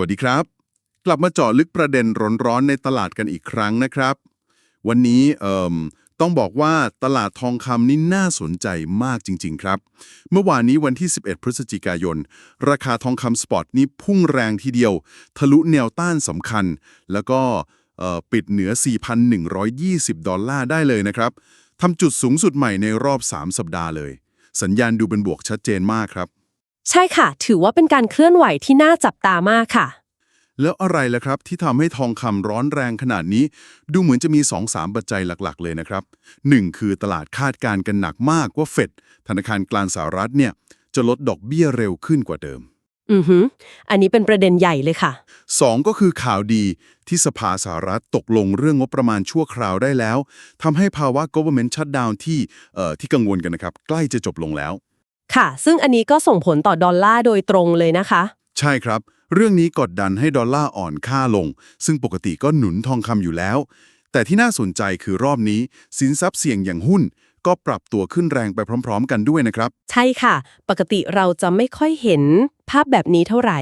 วัสดีครับ กลับมาเจาะลึกประเด็นร้อนๆในตลาดกันอีกครั้งนะครับ วันนี้เอ่มต้องบอกว่าตลาดทองคำนี่น่าสนใจมากจริง ๆ ครับ เมื่อวานนี้วันที่ 11 พฤศจิกายน ราคาทองคำสปอตนี่พุ่งแรงทีเดียว ทะลุแนวต้านสำคัญ แล้วก็เอ่อปิดเหนือ 4,120 ดอลลาร์ได้เลยนะครับทำจุดสูงสุดใหม่ในรอบ 3 สัปดาห์เลย สัญญาณดูเป็นบวกชัดเจนมากครับ ใช่ค่ะ ถือว่าเป็นการเคลื่อนไหวที่น่าจับตามากค่ะ แล้วอะไรล่ะครับที่ทำให้ทองคำร้อนแรงขนาดนี้ ดูเหมือนจะมี 2-3 ปัจจัยหลักๆ เลยนะครับ 1. คือตลาดคาดการณ์กันหนักมากว่าเฟดธนาคารกลางสหรัฐเนี่ยจะลดดอกเบี้ยเร็วขึ้นกว่าเดิม อือหืออันนี้เป็นประเด็นใหญ่เลยค่ะ 2. ก็คือข่าวดีที่สภาสหรัฐตกลงเรื่องงบประมาณชั่วคราวได้แล้วทำให้ภาวะ government shutdown ที่เอ่อที่กังวลกันนะครับ ใกล้จะจบลงแล้ว ค่ะ ซึ่งอันนี้ก็ส่งผลต่อดอลลาร์โดยตรงเลยนะคะ ใช่ครับ เรื่องนี้กดดันให้ดอลลาร์อ่อนค่าลง ซึ่งปกติก็หนุนทองคำอยู่แล้ว แต่ที่น่าสนใจคือรอบนี้ สินทรัพย์เสี่ยงอย่างหุ้น ก็ปรับตัวขึ้นแรงไปพร้อม ๆ กันด้วยนะครับ ใช่ค่ะ ปกติเราจะไม่ค่อยเห็นภาพแบบนี้เท่าไหร่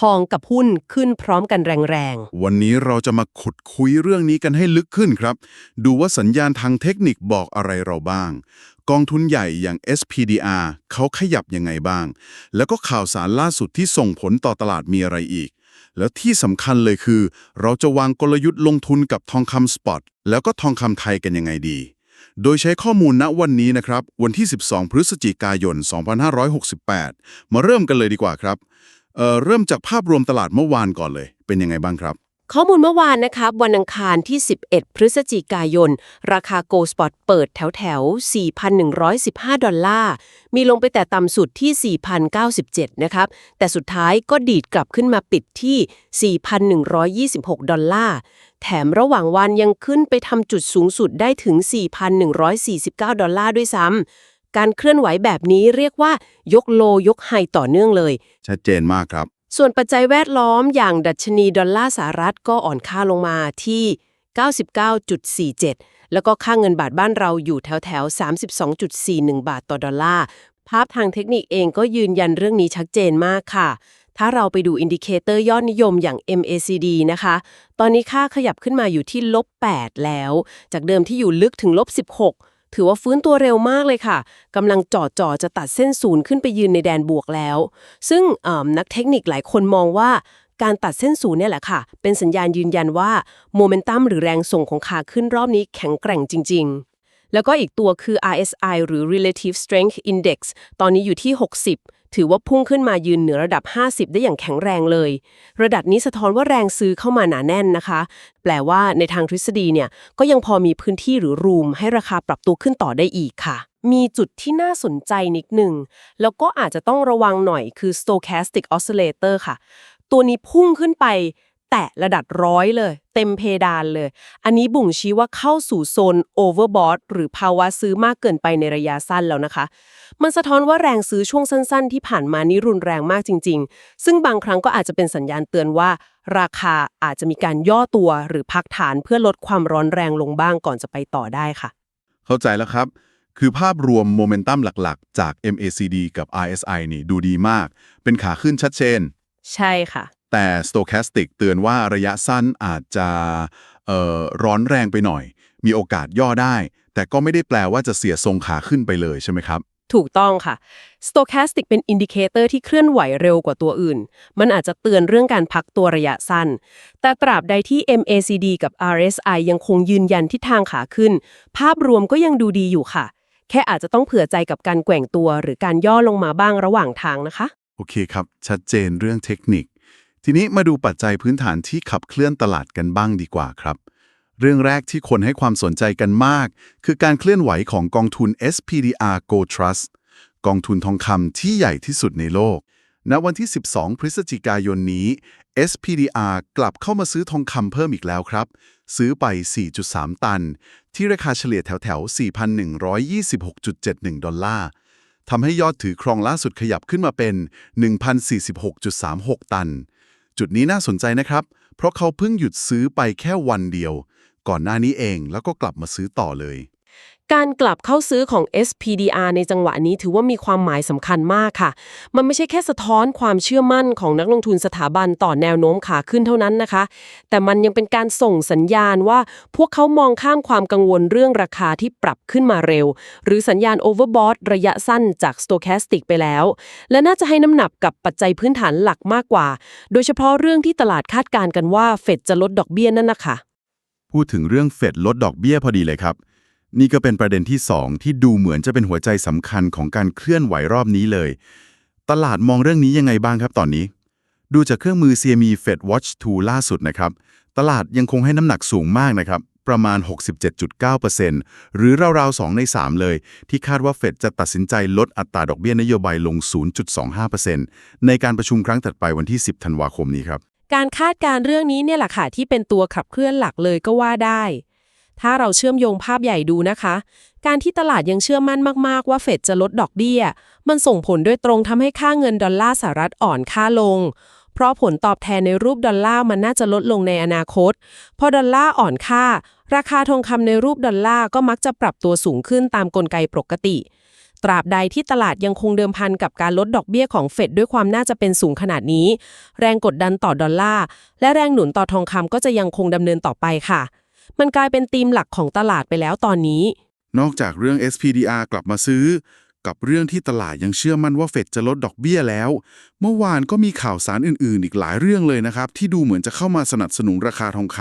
ทองกับหุ้นขึ้นพร้อมกันแรงวันนี้เราจะมาขุดคุยเรื่องนี้กันให้ลึกขึ้นครับ ดูว่าสัญญาณทางเทคนิคบอกอะไรเราบ้าง กองทุนใหญ่อย่าง SPDR เขาขยับยังไงบ้าง แล้วก็ข่าวสารล่าสุดที่ส่งผลต่อตลาดมีอะไรอีก แล้วที่สำคัญเลยคือ เราจะวางกลยุทธ์ลงทุนกับทองคำสปอตแล้วก็ทองคำไทยกันยังไงดี โดยใช้ข้อมูลณวันนี้นะครับ วันที่ 12 พฤศจิกายน 2568 มาเริ่มกันเลยดีกว่าครับเเริ่มจากภาพรวมตลาดเมื่อวานก่อนเลย เป็นยังไงบ้างครับ ข้อมูลเมื่อวานนะคะวันอังคารที่ 11 พฤศจิกายน ราคาโกลสปอตเปิดแถวแถวๆ4,115 ดอลลาร์ มีลงไปแต่ต่ำสุดที่ 4,097 นะครับ แต่สุดท้ายก็ดีดกลับขึ้นมาปิดที่ 4,126 ดอลลาร์ แถมระหว่างวันยังขึ้นไปทำจุดสูงสุดได้ถึง 4,149 ดอลลาร์ด้วยซ้ำการเคลื่อนไหวแบบนี้เรียกว่ายกโลยกไฮต่อเนื่องเลย ชัดเจนมากครับ ส่วนปัจจัยแวดล้อมอย่างดัชนีดอลลาร์สหรัฐก็อ่อนค่าลงมาที่ 99.47 แล้วก็ค่าเงินบาทบ้านเราอยู่แถวแถว32.41 บาทต่อดอลลาร์ ภาพทางเทคนิคเองก็ยืนยันเรื่องนี้ชัดเจนมากค่ะ ถ้าเราไปดูอินดิเคเตอร์ยอดนิยมอย่าง MACD นะคะ ตอนนี้ค่าขยับขึ้นมาอยู่ที่ลบ 8 แล้ว จากเดิมที่อยู่ลึกถึงลบ 16 ถือว่าฟื้นตัวเร็วมากเลยค่ะกำลังจ่อจ่อจะตัดเส้นศูนย์ขึ้นไปยืนในแดนบวกแล้ว ซึ่งนักเทคนิคหลายคนมองว่าการตัดเส้นศูนย์เนี่ยแหละค่ะ เป็นสัญญาณยืนยันว่าโมเมนตัมหรือแรงส่งของขาขึ้นรอบนี้แข็งแกร่งจริง ๆ แล้วก็อีกตัวคือ RSI หรือ Relative Strength Index ตอนนี้อยู่ที่ 60 ถือว่าพุ่งขึ้นมายืนเหนือระดับ 50 ได้อย่างแข็งแรงเลย ระดับนี้สะท้อนว่าแรงซื้อเข้ามาหนาแน่นนะคะ แปลว่าในทางทฤษฎีเนี่ยก็ยังพอมีพื้นที่หรือรูมให้ราคาปรับตัวขึ้นต่อได้อีกค่ะ มีจุดที่น่าสนใจนิดหนึ่ง แล้วก็อาจจะต้องระวังหน่อยคือ stochastic oscillator ค่ะ ตัวนี้พุ่งขึ้นไป แตะระดับร้อยเลย เต็มเพดานเลย อันนี้บ่งชี้ว่าเข้าสู่โซน overbought หรือภาวะซื้อมากเกินไปในระยะสั้นแล้วนะคะ มันสะท้อนว่าแรงซื้อช่วงสั้นๆ ที่ผ่านมานี้รุนแรงมากจริง ๆ ซึ่งบางครั้งก็อาจจะเป็นสัญญาณเตือนว่า ราคาอาจจะมีการย่อตัวหรือพักฐานเพื่อลดความร้อนแรงลงบ้างก่อนจะไปต่อได้ค่ะ เข้าใจแล้วครับคือภาพรวมโมเมนตัมหลักๆ จาก MACD กับ RSI นี่ดูดีมาก เป็นขาขึ้นชัดเจน ใช่ค่ะ แต่ Stochastic เตือนว่าระยะสั้นอาจจะเอ่อร้อนแรงไปหน่อย มีโอกาสย่อได้ แต่ก็ไม่ได้แปลว่าจะเสียทรงขาขึ้นไปเลยใช่ไหมครับ ถูกต้องค่ะ Stochastic เป็นอินดิเคเตอร์ที่เคลื่อนไหวเร็วกว่าตัวอื่น มันอาจจะเตือนเรื่องการพักตัวระยะสั้น แต่ตราบใดที่ MACD กับ RSI ยังคงยืนยันทิศทางขาขึ้น ภาพรวมก็ยังดูดีอยู่ค่ะ แค่อาจจะต้องเผื่อใจกับการแกว่งตัว หรือการย่อลงมาบ้างระหว่างทางนะคะ โอเคครับ ชัดเจนเรื่องเทคนิค ทีนี้มาดูปัจจัยพื้นฐานที่ขับเคลื่อนตลาดกันบ้างดีกว่าครับ เรื่องแรกที่คนให้ความสนใจกันมาก คือการเคลื่อนไหวของกองทุน SPDR Gold Trust กองทุนทองคำที่ใหญ่ที่สุดในโลก ณ วันที่ 12 พฤศจิกายนนี้ SPDR กลับเข้ามาซื้อทองคำเพิ่มอีกแล้วครับ ซื้อไป 4.3 ตัน ที่ราคาเฉลี่ยแถวๆ4,126.71 ดอลลาร์ทำให้ยอดถือครองล่าสุดขยับขึ้นมาเป็น 1,046.36 ตัน จุดนี้น่าสนใจนะครับ เพราะเขาเพิ่งหยุดซื้อไปแค่วันเดียว ก่อนหน้านี้เองแล้วก็กลับมาซื้อต่อเลย การกลับเข้าซื้อของ SPDR ในจังหวะนี้ถือว่ามีความหมายสำคัญมากค่ะ มันไม่ใช่แค่สะท้อนความเชื่อมั่นของนักลงทุนสถาบันต่อแนวโน้มขาขึ้นเท่านั้นนะคะ แต่มันยังเป็นการส่งสัญญาณว่าพวกเขามองข้ามความกังวลเรื่องราคาที่ปรับขึ้นมาเร็ว หรือสัญญาณ overbought ระยะสั้นจาก stochastic ไปแล้ว และน่าจะให้น้ำหนักกับปัจจัยพื้นฐานหลักมากกว่า โดยเฉพาะเรื่องที่ตลาดคาดการณ์กันว่าเฟดจะลดดอกเบี้ยนั่นนะคะพูดถึงเรื่องเฟดลดดอกเบี้ยพอดีเลยครับ นี่ก็เป็นประเด็นที่ 2 ที่ดูเหมือนจะเป็นหัวใจสำคัญของการเคลื่อนไหวรอบนี้เลย ตลาดมองเรื่องนี้ยังไงบ้างครับตอนนี้ ดูจากเครื่องมือ CME Fed Watch 2 ล่าสุดนะครับ ตลาดยังคงให้น้ำหนักสูงมากนะครับ ประมาณ 67.9%หรือราวๆ 2 ใน 3 เลย ที่คาดว่าเฟดจะตัดสินใจลดอัตราดอกเบี้ยนโยบายลง 0.25%ในการประชุมครั้งถัดไปวันที่ 10 ธันวาคมนี้ครับการคาดการเรื่องนี้เนี่ยแหละค่ะที่เป็นตัวขับเคลื่อนหลักเลยก็ว่าได้ ถ้าเราเชื่อมโยงภาพใหญ่ดูนะคะ การที่ตลาดยังเชื่อมั่นมาก ๆ ว่าเฟดจะลดดอกเบี้ย มันส่งผลโดยตรงทำให้ค่าเงินดอลลาร์สหรัฐอ่อนค่าลง เพราะผลตอบแทนในรูปดอลลาร์มันน่าจะลดลงในอนาคต พอดอลลาร์อ่อนค่า ราคาทองคำในรูปดอลลาร์ก็มักจะปรับตัวสูงขึ้นตามกลไกปกติ ตราบใดที่ตลาดยังคงเดิมพันกับการลดดอกเบี้ยของเฟดด้วยความน่าจะเป็นสูงขนาดนี้ แรงกดดันต่อดอลลาร์และแรงหนุนต่อทองคำก็จะยังคงดำเนินต่อไปค่ะ มันกลายเป็นธีมหลักของตลาดไปแล้วตอนนี้ นอกจากเรื่อง SPDR กลับมาซื้อ กับเรื่องที่ตลาดยังเชื่อมั่นว่าเฟดจะลดดอกเบี้ยแล้ว เมื่อวานก็มีข่าวสารอื่น ๆ อีกหลายเรื่องเลยนะครับ ที่ดูเหมือนจะเข้ามาสนับสนุนราคาทองค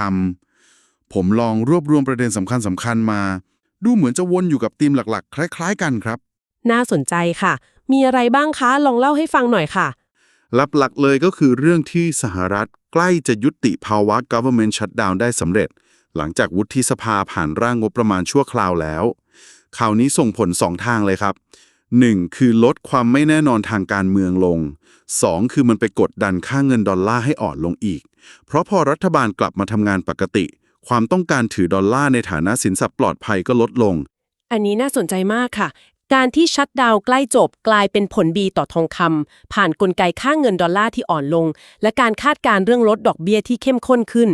ำผมลองรวบรวมประเด็นสำคัญสำคัญๆมา ดูเหมือนจะวนอยู่กับธีมหลัก ๆ คล้าย ๆ กันครับ น่าสนใจค่ะ มีอะไรบ้างคะลองเล่าให้ฟังหน่อยค่ะหลักๆเลยก็คือเรื่องที่สหรัฐใกล้จะยุติภาวะ government shutdown ได้สำเร็จ หลังจากวุฒิสภาผ่านร่างงบประมาณชั่วคราวแล้วข่าวนี้ส่งผล 2 ทางเลยครับ 1. คือลดความไม่แน่นอนทางการเมืองลง 2. คือมันไปกดดันค่าเงินดอลลาร์ให้อ่อนลงอีก เพราะพอรัฐบาลกลับมาทำงานปกติ ความต้องการถือดอลลาร์ในฐานะสินทรัพย์ปลอดภัยก็ลดลง อันนี้น่าสนใจมากค่ะ การที่ชัดดาวใกล้จบกลายเป็นผลดีต่อทองคำผ่านกลไกค่าเงินดอลลาร์ที่อ่อนลง และการคาดการณ์เรื่องลดดอกเบี้ยที่เข้มข้นขึ้น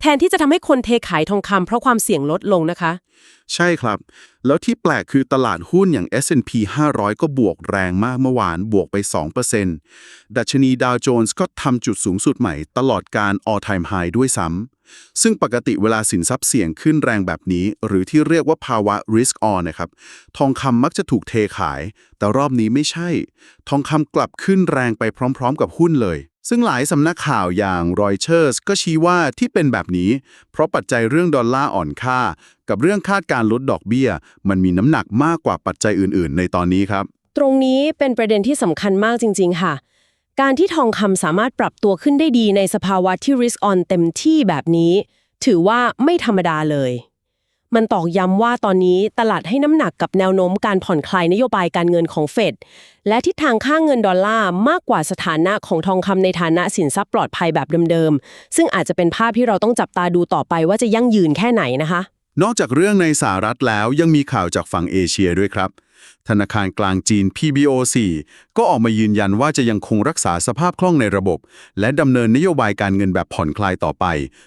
แทนที่จะทำให้คนเทขายทองคำเพราะความเสี่ยงลดลงนะคะ ใช่ครับ แล้วที่แปลกคือตลาดหุ้นอย่าง S&P 500 ก็บวกแรงมากเมื่อวานบวกไป 2%ดัชนีดาวโจนส์ก็ทำจุดสูงสุดใหม่ตลอดการ all time high ด้วยซ้ำ ซึ่งปกติเวลาสินทรัพย์เสี่ยงขึ้นแรงแบบนี้ หรือที่เรียกว่าภาวะ risk on นะครับ ทองคำมักจะถูกเทขาย แต่รอบนี้ไม่ใช่ ทองคำกลับขึ้นแรงไปพร้อม ๆ กับหุ้นเลย ซึ่งหลายสำนักข่าวอย่าง Reuters ก็ชี้ว่าที่เป็นแบบนี้ เพราะปัจจัยเรื่องดอลลาร์อ่อนค่า กับเรื่องคาดการลดดอกเบี้ย มันมีน้ำหนักมากกว่าปัจจัยอื่น ๆ ในตอนนี้ครับ ตรงนี้เป็นประเด็นที่สำคัญมากจริง ๆ ค่ะ การที่ทองคำสามารถปรับตัวขึ้นได้ดีในสภาวะที่ risk on เต็มที่แบบนี้ ถือว่าไม่ธรรมดาเลย มันตอกย้ำว่าตอนนี้ตลาดให้น้ำหนักกับแนวโน้มการผ่อนคลายนโยบายการเงินของเฟดและทิศทางค่าเงินดอลลาร์มากกว่าสถานะของทองคำในฐานะสินทรัพย์ปลอดภัยแบบเดิมๆ ซึ่งอาจจะเป็นภาพที่เราต้องจับตาดูต่อไปว่าจะยั่งยืนแค่ไหนนะคะ นอกจากเรื่องในสหรัฐแล้วยังมีข่าวจากฝั่งเอเชียด้วยครับ ธนาคารกลางจีน PBOC ก็ออกมายืนยันว่าจะยังคงรักษาสภาพคล่องในระบบ และดำเนินนโยบายการเงินแบบผ่อนคลายต่อไป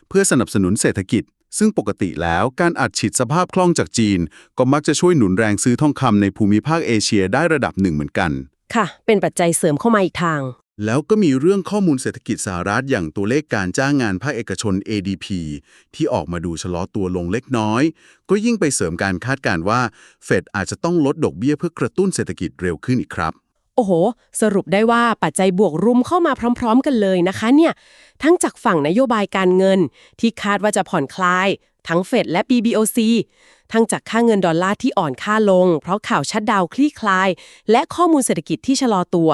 เพื่อสนับสนุนเศรษฐกิจ ซึ่งปกติแล้วการอัดฉีดสภาพคล่องจากจีน ก็มักจะช่วยหนุนแรงซื้อทองคำในภูมิภาคเอเชียได้ระดับหนึ่งเหมือนกัน ค่ะ เป็นปัจจัยเสริมเข้ามาอีกทาง แล้วก็มีเรื่องข้อมูลเศรษฐกิจสหรัฐอย่างตัวเลขการจ้างงานภาคเอกชน ADP ที่ออกมาดูชะลอตัวลงเล็กน้อย ก็ยิ่งไปเสริมการคาดการณ์ว่าเฟดอาจจะต้องลดดอกเบี้ยเพื่อกระตุ้นเศรษฐกิจเร็วขึ้นอีกครับ โอ้โห สรุปได้ว่าปัจจัยบวกรุมเข้ามาพร้อม ๆ กันเลยนะคะเนี่ย ทั้งจากฝั่งนโยบายการเงิน ที่คาดว่าจะผ่อนคลาย ทั้งเฟดและ BBOC ทั้งจากค่าเงินดอลลาร์ที่อ่อนค่าลง เพราะข่าวชัดดาวคลี่คลาย และข้อมูลเศรษฐกิจที่ชะลอตัว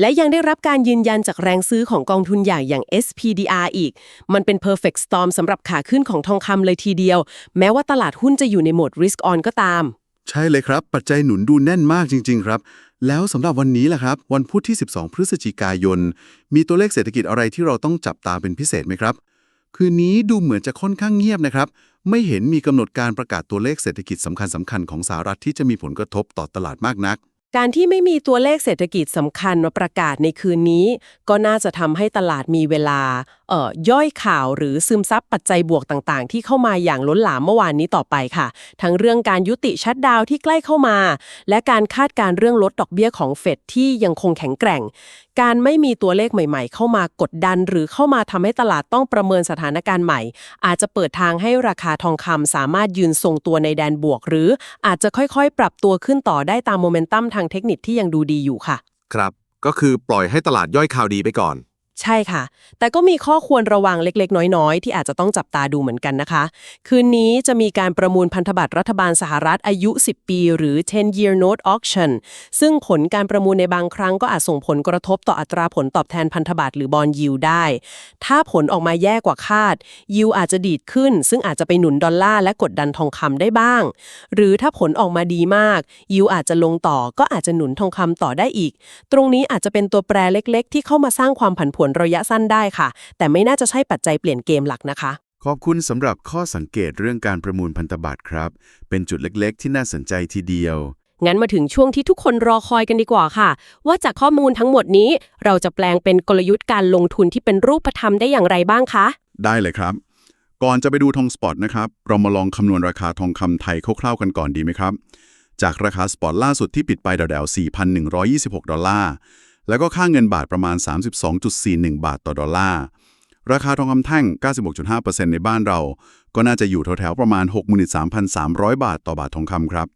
และยังได้รับการยืนยันจากแรงซื้อของกองทุนใหญ่อย่าง SPDR อีก มันเป็น perfect storm สำหรับขาขึ้นของทองคำเลยทีเดียว แม้ว่าตลาดหุ้นจะอยู่ในโหมด risk on ก็ตาม ใช่เลยครับ ปัจจัยหนุนดูแน่นมากจริง ๆ ครับ แล้วสำหรับวันนี้ล่ะครับ วันพุธที่ 12 พฤศจิกายน มีตัวเลขเศรษฐกิจอะไรที่เราต้องจับตาเป็นพิเศษไหมครับ คืนนี้ดูเหมือนจะค่อนข้างเงียบนะครับ ไม่เห็นมีกำหนดการประกาศตัวเลขเศรษฐกิจสำคัญๆของสหรัฐที่จะมีผลกระทบต่อตลาดมากนัก การที่ไม่มีตัวเลขเศรษฐกิจสำคัญมาประกาศในคืนนี้ ก็น่าจะทำให้ตลาดมีเวลาเอ่อย่อยข่าวหรือซึมซับปัจจัยบวกต่างๆ ที่เข้ามาอย่างล้นหลามเมื่อวานนี้ต่อไปค่ะ ทั้งเรื่องการยุติชัดดาวที่ใกล้เข้ามา และการคาดการเรื่องลดดอกเบี้ยของเฟดที่ยังคงแข็งแกร่ง การไม่มีตัวเลขใหม่ ๆ เข้ามากดดัน หรือเข้ามาทำให้ตลาดต้องประเมินสถานการณ์ใหม่ อาจจะเปิดทางให้ราคาทองคำสามารถยืนทรงตัวในแดนบวก หรืออาจจะค่อยๆ ปรับตัวขึ้นต่อได้ตามโมเมนตัมทางเทคนิคที่ยังดูดีอยู่ค่ะ ครับ ก็คือปล่อยให้ตลาดย่อยข่าวดีไปก่อน ใช่ค่ะ แต่ก็มีข้อควรระวังเล็กๆ น้อยๆ ที่อาจจะต้องจับตาดูเหมือนกันนะคะ คืนนี้จะมีการประมูลพันธบัตรรัฐบาลสหรัฐอายุ 10 ปี หรือ 10-year note auction ซึ่งผลการประมูลในบางครั้งก็อาจส่งผลกระทบต่ออัตราผลตอบแทนพันธบัตรหรือบอลยิวได้ ถ้าผลออกมาแย่กว่าคาด ยิวอาจจะดีดขึ้น ซึ่งอาจจะไปหนุนดอลลาร์และกดดันทองคำได้บ้าง หรือถ้าผลออกมาดีมาก ยิวอาจจะลงต่อก็อาจจะหนุนทองคำต่อได้อีก ตรงนี้อาจจะเป็นตัวแปรเล็ก ๆ ที่เข้ามาสร้างความผันผวนระยะสั้นได้ค่ะ แต่ไม่น่าจะใช่ปัจจัยเปลี่ยนเกมหลักนะคะ ขอบคุณสำหรับข้อสังเกตเรื่องการประมูลพันธบัตรครับ เป็นจุดเล็กๆ ที่น่าสนใจทีเดียว งั้นมาถึงช่วงที่ทุกคนรอคอยกันดีกว่าค่ะ ว่าจากข้อมูลทั้งหมดนี้ เราจะแปลงเป็นกลยุทธ์การลงทุนที่เป็นรูปธรรมได้อย่างไรบ้างคะได้ได้เลยครับ ก่อนจะไปดูทองสปอตนะครับ เรามาลองคำนวณราคาทองคำไทยคร่าวๆกันก่อนดีไหมครับ จากราคาสปอตล่าสุดที่ปิดไปเดาๆ4,126 ดอลลาร์ แล้วก็ค่าเงินบาทประมาณ 32.41 บาทต่อดอลลาร์ ราคาทองคำแท่ง 96.5%ในบ้านเรา ก็น่าจะอยู่แถวๆประมาณ 63,300 บาทต่อบาททองคำครับ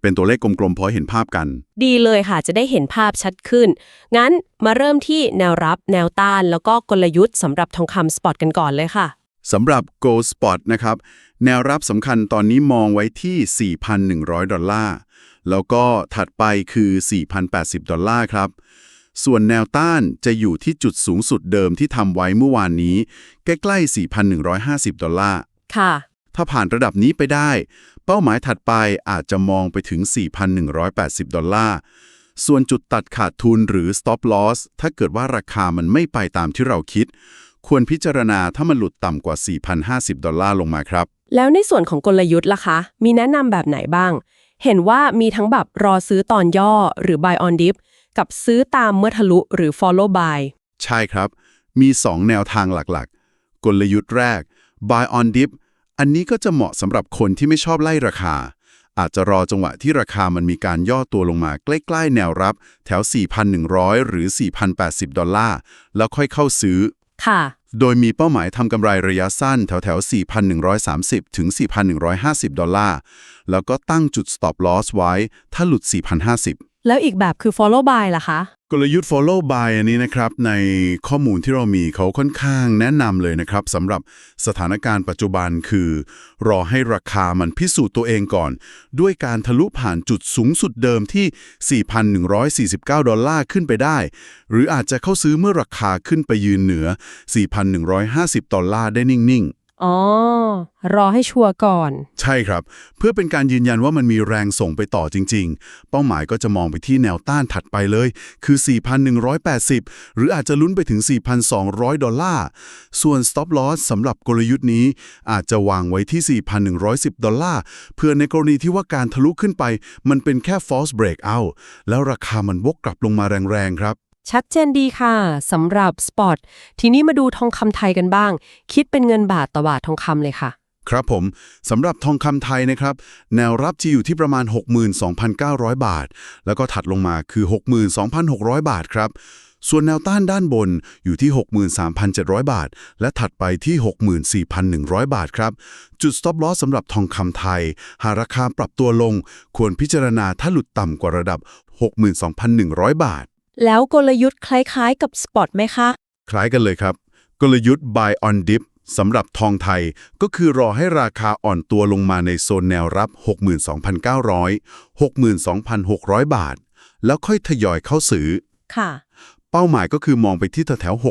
เป็นตัวเลขกลมๆ พอให้เห็นภาพกัน ดีเลยค่ะ จะได้เห็นภาพชัดขึ้น งั้นมาเริ่มที่แนวรับ แนวต้าน แล้วก็กลยุทธ์สำหรับทองคำสปอตกันก่อนเลยค่ะสำหรับ Gold Spot นะครับ แนวรับสำคัญตอนนี้มองไว้ที่ 4,100 ดอลลาร์ แล้วก็ถัดไปคือ 4,080 ดอลลาร์ครับ ส่วนแนวต้านจะอยู่ที่จุดสูงสุดเดิมที่ทำไว้เมื่อวานนี้ ใกล้ๆ 4,150 ดอลลาร์ ค่ะ ถ้าผ่านระดับนี้ไปได้ เป้าหมายถัดไปอาจจะมองไปถึง 4,180 ดอลลาร์ ส่วนจุดตัดขาดทุนหรือ stop loss ถ้าเกิดว่าราคามันไม่ไปตามที่เราคิด ควรพิจารณาถ้ามันหลุดต่ำกว่า 4,050 ดอลลาร์ลงมาครับ แล้วในส่วนของกลยุทธ์ล่ะคะ มีแนะนำแบบไหนบ้าง เห็นว่ามีทั้งแบบรอซื้อตอนย่อหรือ buy on dip กับซื้อตามเมื่อทะลุหรือ follow buy ใช่ครับ มี 2 แนวทางหลักๆ กลยุทธ์แรก buy on dip อันนี้ก็จะเหมาะสำหรับคนที่ไม่ชอบไล่ราคา อาจจะรอจังหวะที่ราคามันมีการย่อตัวลงมาใกล้ ๆ แนวรับ แถว 4,100 หรือ 4,080 ดอลลาร์ แล้วค่อยเข้าซื้อ ค่ะ โดยมีเป้าหมายทำกำไรระยะสั้นแถวๆ4,130 ถึง 4,150 ดอลลาร์ แล้วก็ตั้งจุด stop loss ไว้ ถ้าหลุด 4,050 แล้วอีกแบบคือ follow buy ล่ะคะ กลยุทธ์ follow buy อันนี้นะครับ ในข้อมูลที่เรามีเขาค่อนข้างแนะนำเลยนะครับสำหรับสถานการณ์ปัจจุบันคือ รอให้ราคามันพิสูจน์ตัวเองก่อน ด้วยการทะลุผ่านจุดสูงสุดเดิมที่ 4,149 ดอลลาร์ขึ้นไปได้ หรืออาจจะเข้าซื้อเมื่อราคาขึ้นไปยืนเหนือ 4,150 ดอลลาร์ได้นิ่ง ๆ อ๋อ รอให้ชัวร์ก่อน ใช่ครับ เพื่อเป็นการยืนยันว่ามันมีแรงส่งไปต่อจริง ๆ เป้าหมายก็จะมองไปที่แนวต้านถัดไปเลย คือ 4,180 หรืออาจจะลุ้นไปถึง 4,200 ดอลลาร์ ส่วน stop loss สำหรับกลยุทธ์นี้ อาจจะวางไว้ที่ 4,110 ดอลลาร์ เพื่อในกรณีที่ว่าการทะลุขึ้นไป มันเป็นแค่ false breakout แล้วราคามันวกกลับลงมาแรงๆครับ ชัดเจนดีค่ะสำหรับสปอตทีนี้มาดูทองคำไทยกันบ้าง คิดเป็นเงินบาทต่อบาททองคำเลยค่ะ ครับผมสำหรับทองคำไทยนะครับ แนวรับจะอยู่ที่ประมาณ 62,900 บาท แล้วก็ถัดลงมาคือ 62,600 บาทครับ ส่วนแนวต้านด้านบนอยู่ที่ 63,700 บาท และถัดไปที่ 64,100 บาทครับ จุด stop loss สำหรับทองคำไทย หากราคาปรับตัวลง ควรพิจารณาถ้าหลุดต่ำกว่าระดับ 62,100 บาท แล้วกลยุทธ์คล้ายๆ กับสปอตไหมคะ คล้ายกันเลยครับ กลยุทธ์ buy on dip สำหรับทองไทยก็คือรอให้ราคาอ่อนตัวลงมาในโซนแนวรับ 62,900 62,600 บาท แล้วค่อยทยอยเข้าซื้อ ค่ะ เป้าหมายก็คือมองไปที่แถวๆ63,300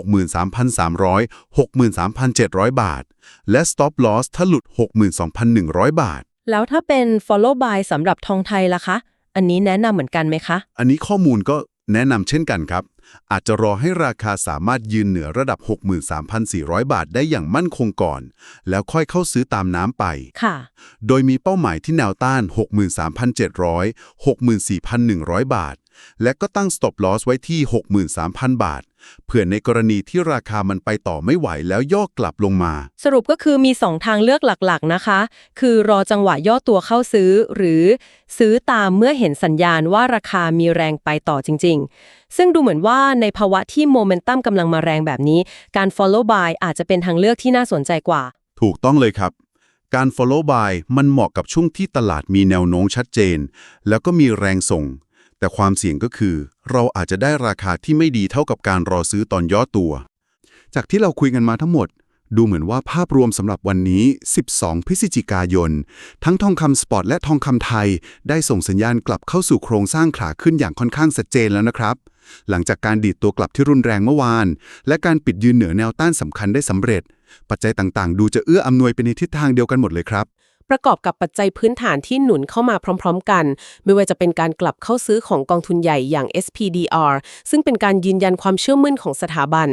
63,700 บาท และ stop loss ถ้าหลุด 62,100 บาท แล้วถ้าเป็น follow buy สำหรับทองไทยล่ะคะ อันนี้แนะนำเหมือนกันไหมคะ อันนี้ข้อมูลก็ แนะนำเช่นกันครับ อาจจะรอให้ราคาสามารถยืนเหนือระดับ 63,400 บาทได้อย่างมั่นคงก่อน แล้วค่อยเข้าซื้อตามน้ำไป ค่ะ โดยมีเป้าหมายที่แนวต้าน 63,700 64,100 บาท และก็ตั้ง stop loss ไว้ที่ 63,000 บาทเผื่อในกรณีที่ราคามันไปต่อไม่ไหวแล้วย่อกลับลงมา สรุปก็คือมี 2 ทางเลือกหลักๆนะคะ คือรอจังหวะย่อตัวเข้าซื้อ หรือซื้อตามเมื่อเห็นสัญญาณว่าราคามีแรงไปต่อจริง ๆ ซึ่งดูเหมือนว่าในภาวะที่โมเมนตัมกำลังมาแรงแบบนี้ การ follow buy อาจจะเป็นทางเลือกที่น่าสนใจกว่า ถูกต้องเลยครับการ follow buy มันเหมาะกับช่วงที่ตลาดมีแนวโน้มชัดเจน แล้วก็มีแรงส่ง แต่ความเสี่ยงก็คือ เราอาจจะได้ราคาที่ไม่ดีเท่ากับการรอซื้อตอนย่อตัว จากที่เราคุยกันมาทั้งหมด ดูเหมือนว่าภาพรวมสำหรับวันนี้ 12 พฤศจิกายน ทั้งทองคำสปอร์ตและทองคำไทย ได้ส่งสัญญาณกลับเข้าสู่โครงสร้างขาขึ้นอย่างค่อนข้างชัดเจนแล้วนะครับ หลังจากการดีดตัวกลับที่รุนแรงเมื่อวาน และการปิดยืนเหนือแนวต้านสำคัญได้สำเร็จ ปัจจัยต่างๆ ดูจะเอื้ออำนวยไปในทิศทางเดียวกันหมดเลยครับ ประกอบกับปัจจัยพื้นฐานที่หนุนเข้ามาพร้อม ๆ กัน ไม่ว่าจะเป็นการกลับเข้าซื้อของกองทุนใหญ่อย่าง SPDR ซึ่งเป็นการยืนยันความเชื่อมั่นของสถาบัน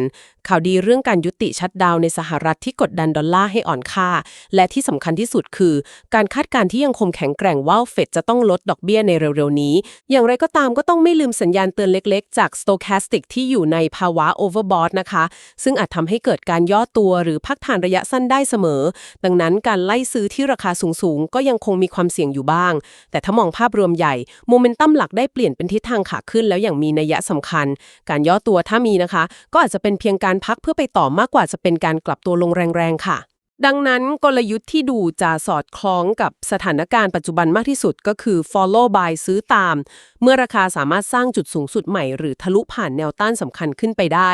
ข่าวดีเรื่องการยุติชัดดาวในสหรัฐที่กดดันดอลลาร์ให้อ่อนค่า และที่สำคัญที่สุดคือ การคาดการณ์ที่ยังคงแข็งแกร่งว่าเฟดจะต้องลดดอกเบี้ยในเร็วๆนี้ อย่างไรก็ตามก็ต้องไม่ลืมสัญญาณเตือนเล็กๆ จาก Stochastic ที่อยู่ในภาวะ overbought นะคะ ซึ่งอาจทำให้เกิดการย่อตัวหรือพักฐานระยะสั้นได้เสมอ ดังนั้นการไล่ซื้อที่ราคาสูงๆ ก็ยังคงมีความเสี่ยงอยู่บ้าง แต่ถ้ามองภาพรวมใหญ่โมเมนตัมหลักได้เปลี่ยนเป็นทิศทางขาขึ้นแล้วอย่างมีนัยสำคัญ การย่อตัวถ้ามีนะคะ ก็อาจจะเป็นเพียงการพักเพื่อไปต่อมากกว่าจะเป็นการกลับตัวลงแรงๆค่ะดังนั้นกลยุทธ์ที่ดูจะสอดคล้องกับสถานการณ์ปัจจุบันมากที่สุดก็คือ follow by ซื้อตาม เมื่อราคาสามารถสร้างจุดสูงสุดใหม่ หรือทะลุผ่านแนวต้านสำคัญขึ้นไปได้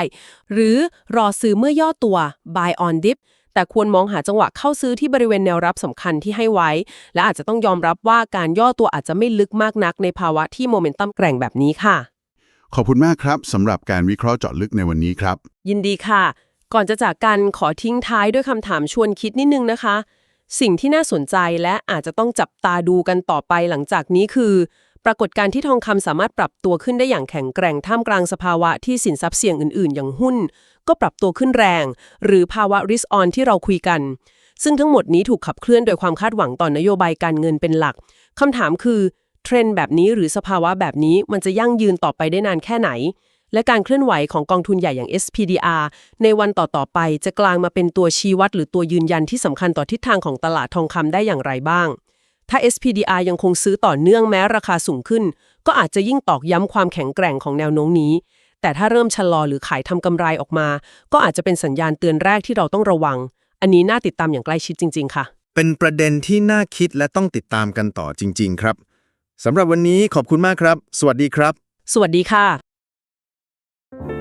หรือรอซื้อเมื่อย่อตัว buy on dip แต่ควรมองหาจังหวะเข้าซื้อที่บริเวณแนวรับสำคัญที่ให้ไว้ และอาจจะต้องยอมรับว่าการย่อตัวอาจจะไม่ลึกมากนักในภาวะที่โมเมนตัมแกร่งแบบนี้ค่ะ ขอบคุณมากครับสำหรับการวิเคราะห์เจาะลึกในวันนี้ครับ ยินดีค่ะ ก่อนจะจากกันขอทิ้งท้ายด้วยคำถามชวนคิดนิดนึงนะคะ สิ่งที่น่าสนใจและอาจจะต้องจับตาดูกันต่อไปหลังจากนี้คือ ปรากฏการณ์ที่ทองคำสามารถปรับตัวขึ้นได้อย่างแข็งแกร่งท่ามกลางสภาวะที่สินทรัพย์เสี่ยงอื่น ๆ อย่างหุ้น ก็ปรับตัวขึ้นแรง หรือภาวะ risk on ที่เราคุยกัน ซึ่งทั้งหมดนี้ถูกขับเคลื่อนโดยความคาดหวังต่อนนโยบายการเงินเป็นหลักคำถามคือเทรนด์แบบนี้หรือสภาวะแบบนี้มันจะยั่งยืนต่อไปได้นานแค่ไหน และการเคลื่อนไหวของกองทุนใหญ่อย่าง SPDR ในวันต่อ ๆ ไปจะกลายมาเป็นตัวชี้วัดหรือตัวยืนยันที่สำคัญต่อทิศทางของตลาดทองคำได้อย่างไรบ้าง ถ้า SPDR ยังคงซื้อต่อเนื่องแม้ราคาสูงขึ้น ก็อาจจะยิ่งตอกย้ำความแข็งแกร่งของแนวโน้มนี้ แต่ถ้าเริ่มชะลอหรือขายทำกำไรออกมา ก็อาจจะเป็นสัญญาณเตือนแรกที่เราต้องระวัง อันนี้น่าติดตามอย่างใกล้ชิดจริง ๆ ค่ะ เป็นประเด็นที่น่าคิดและต้องติดตามกันต่อจริง ๆ ครับสำหรับวันนี้ขอบคุณมากครับ สวัสดีครับ สวัสดีค่ะ